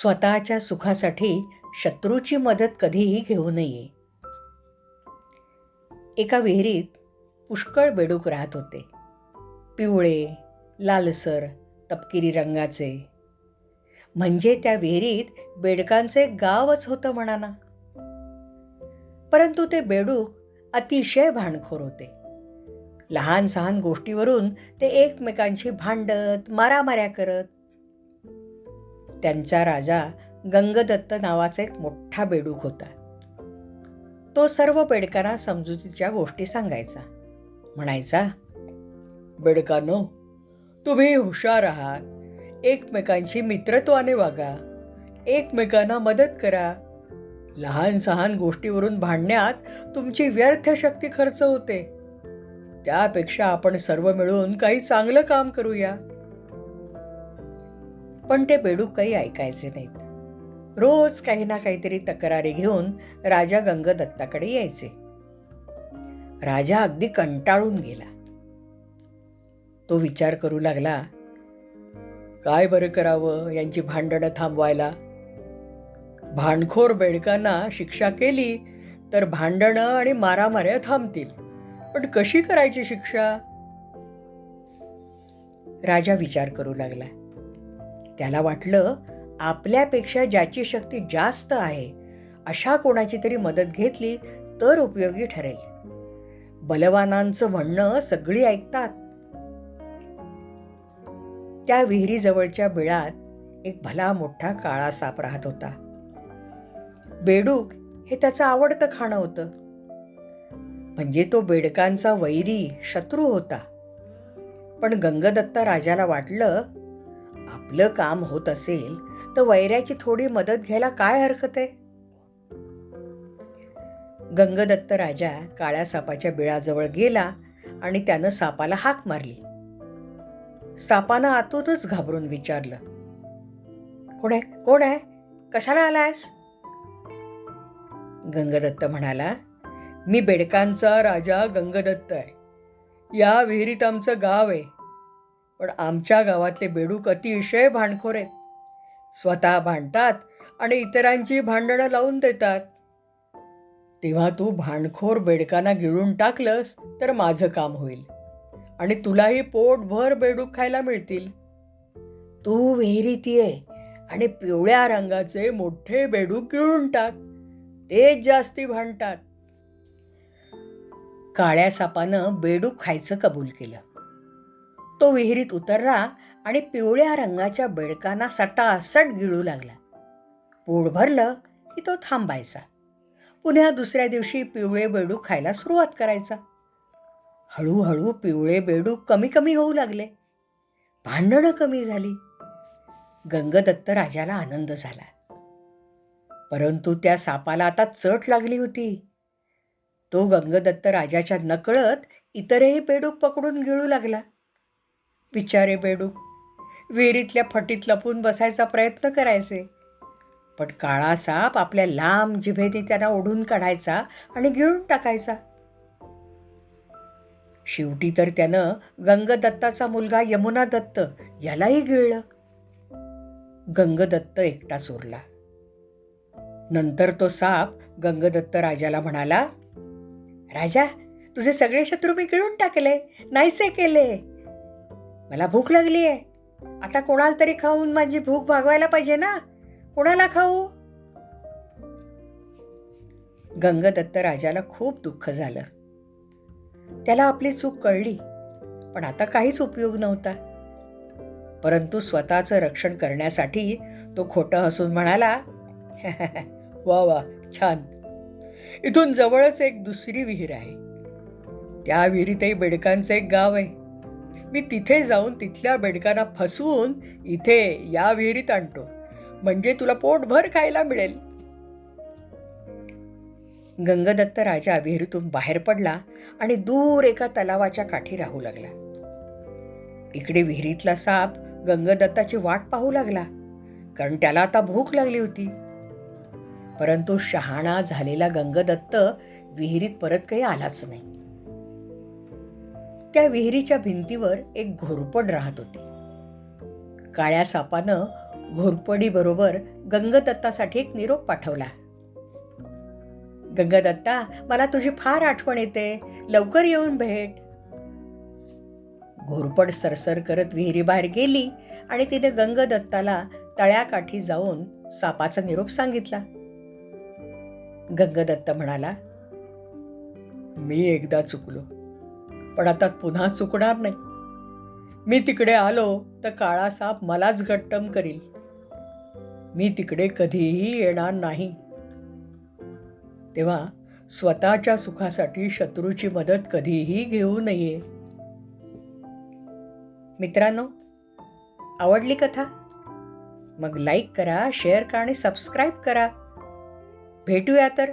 स्वतःच्या सुखासाठी शत्रूची मदत कधीही घेऊ नये. एका विहिरीत पुष्कळ बेडूक राहत होते. पिवळे लालसर तपकिरी रंगाचे. म्हणजे त्या विहिरीत बेडकांचे गावच होतं म्हणाना. परंतु ते बेडूक अतिशय भांडखोर होते. लहान सहान गोष्टीवरून ते एकमेकांशी भांडत मारामाऱ्या करत त्यांचा राजा गंगदत्त नावाचा एक मोठा बेडूक होता. तो सर्व बेडकांना समजुतीच्या गोष्टी सांगायचा. म्हणायचा बेडकानो तुम्ही हुशार आहात. एकमेकांशी मित्रत्वाने वागा. एकमेकांना मदत करा. लहान सहान गोष्टीवरून भांडण्यात तुमची व्यर्थ शक्ती खर्च होते. त्यापेक्षा आपण सर्व मिळून काही चांगलं काम करूया. पण ते बेडूक काही ऐकायचे नाहीत. रोज काही ना काहीतरी तक्रारी घेऊन राजा गंगदत्ताकडे यायचे. राजा अगदी कंटाळून गेला. तो विचार करू लागला काय बरं करावं यांची भांडणं थांबवायला? भांडखोर बेडकांना शिक्षा केली तर भांडणं आणि मारामाऱ्या थांबतील. पण कशी करायची शिक्षा? राजा विचार करू लागला. त्याला वाटलं आपल्यापेक्षा ज्याची शक्ती जास्त आहे अशा कोणाची तरी मदत घेतली तर उपयोगी ठरेल. बलवानांचं म्हणणं सगळी ऐकतात. त्या विहिरीजवळच्या बिळात एक भला मोठा काळा साप राहत होता. बेडूक हे त्याचं आवडतं खाणं होतं. म्हणजे तो बेडकांचा वैरी शत्रू होता. पण गंगदत्ता राजाला वाटलं आपलं काम होत असेल तर वैऱ्याची थोडी मदत घ्यायला काय हरकत आहे? गंगदत्त राजा काळ्या सापाच्या बिळाजवळ गेला आणि त्यानं सापाला हाक मारली. सापानं आतूनच घाबरून विचारलं कोण आहे? कोण आहे? कशाला आलायस? गंगदत्त म्हणाला मी बेडकांचा राजा गंगदत्त आहे. या विहिरीत आमचं गाव आहे. पण आमच्या गावातले बेडूक अतिशय भांडखोर आहेत. स्वतः भांडतात आणि इतरांची भांडणं लावून देतात. तेव्हा तू भांडखोर बेडकांना गिळून टाकलंस तर माझं काम होईल आणि तुलाही पोटभर बेडूक खायला मिळतील. तू विहिरीत ये आणि पिवळ्या रंगाचे मोठे बेडूक गिळून टाक. तेच जास्ती भांडतात. काळ्या सापानं बेडूक खायचं कबूल केलं. तो विहिरीत उतरला आणि पिवळ्या रंगाच्या बेडकांना सटासट गिळू लागला. पोट भरलं की तो थांबायचा. पुन्हा दुसऱ्या दिवशी पिवळे बेडूक खायला सुरुवात करायचा. हळूहळू पिवळे बेडूक कमी कमी होऊ लागले. भांडणं कमी झाली. गंगदत्त राजाला आनंद झाला. परंतु त्या सापाला आता चट लागली होती. तो गंगदत्त राजाच्या नकळत इतरही बेडूक पकडून गिळू लागला. विचारे बेडूक विहिरीतल्या फटीत लपून बसायचा प्रयत्न करायचे. पण काळा साप आपल्या लांब जिभेने त्यांना ओढून काढायचा आणि गिळून टाकायचा. शेवटी तर त्यानं गंगदत्ताचा मुलगा यमुना दत्त यालाही गिळलं. गंगदत्त एकटाच उरला नंतर तो साप गंगदत्त राजाला म्हणाला राजा तुझे सगळे शत्रू मी गिळून टाकले नाहीसे केले. मला भूक लागली आहे. आता कोणाला तरी खाऊन माझी भूक भागवायला पाहिजे ना? कोणाला खाऊ? गंगदत्त राजाला खूप दुःख झालं. त्याला आपली चूक कळली पण आता काहीच उपयोग नव्हता. परंतु स्वतःचं रक्षण करण्यासाठी तो खोटं हसून म्हणाला वा वा छान. इथून जवळच एक दुसरी विहीर आहे. त्या विहिरीतही बेडकांचं एक गाव आहे. मी तिथे जाऊन तिथल्या बेडकांना फसवून इथे या विहिरीत आणतो. म्हणजे तुला पोटभर खायला मिळेल. गंगदत्त राजा विहिरीतून बाहेर पडला आणि दूर एका तलावाच्या काठी राहू लागला. इकडे विहिरीतला साप गंगदत्ताची वाट पाहू लागला कारण त्याला आता भूक लागली होती. परंतु शहाणा झालेला गंगदत्त विहिरीत परत काही आलाच नाही. त्या विहिरीच्या भिंतीवर एक घोरपड राहत होती. काळ्या सापानं घोरपडीबरोबर गंगदत्तासाठी एक निरोप पाठवला. गंगदत्ता मला तुझी फार आठवण येते. लवकर येऊन भेट. घोरपड सरसर करत विहिरीबाहेर गेली आणि तिने गंगदत्ताला तळ्याकाठी जाऊन सापाचा निरोप सांगितला. गंगदत्त म्हणाला मी एकदा चुकलो. पण आता पुन्हा चुकणार नाही. मी तिकडे आलो तर काळा साप मलाच गट्टम करील. मी तिकडे कधीही येणार नाही. तेव्हा स्वतःच्या सुखासाठी शत्रूची मदत कधीही घेऊ नये. मित्रांनो आवडली कथा? मग लाईक करा शेअर करा आणि सबस्क्राईब करा. भेटूया तर.